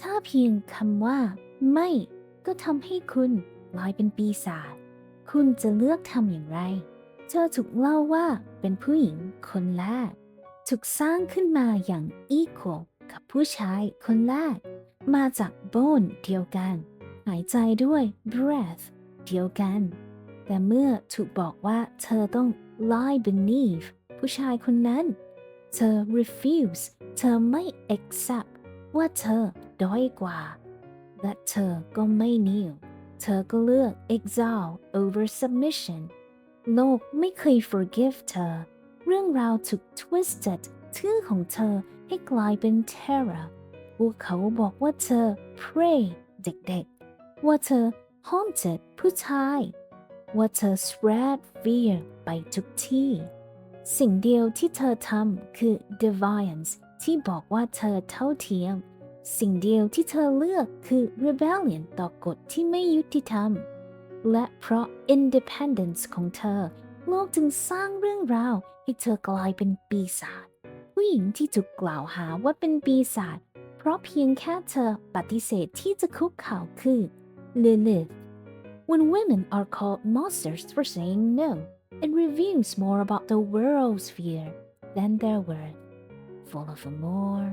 ถ้าเพียงคำว่า ไม่ก็ทำให้คุณลายเป็นปีศาจคุณจะเลือกทำอย่างไร เธอถูกเล่าว่าเป็นผู้หญิงคนแรกถูกสร้างขึ้นมาอย่าง equal กับผู้ชายคนแรก มาจาก bone เดียวกัน หายใจด้วย breath เดียวกัน แต่เมื่อถูกบอกว่าเธอต้อง lie beneath ผู้ชายคนนั้น เธอ refuse เธอไม่ accept ว่าเธอ ด้อยกว่า และเธอก็ไม่ kneel เธอก็เลือก exile over submission โลกไม่เคย forgive เธอ เรื่องราวถูก twisted ชื่อของเธอให้กลายเป็น terror พวกเขาบอกว่าเธอ prey เด็กๆ ว่าเธอ haunted ผู้ชาย ว่าเธอ spread fear ไปทุกที่ สิ่งเดียวที่เธอทำคือ defiance ที่บอกว่าเธอเท่าเทียม สิ่งเดียวที่เธอเลือกคือ rebellion ต่อกฎที่ไม่ยุติธรรม และเพราะ independence ของเธอ โลกจึงสร้างเรื่องราวให้เธอกลายเป็นปีศาจผู้หญิงที่ถูกกล่าวหาว่าเป็นปีศาจเพราะเพียงแค่เธอปฏิเสธที่จะคุกเข่าคือ Lilith When women are called monsters for saying no, it reveals more about the world's fear than their worth. Full of more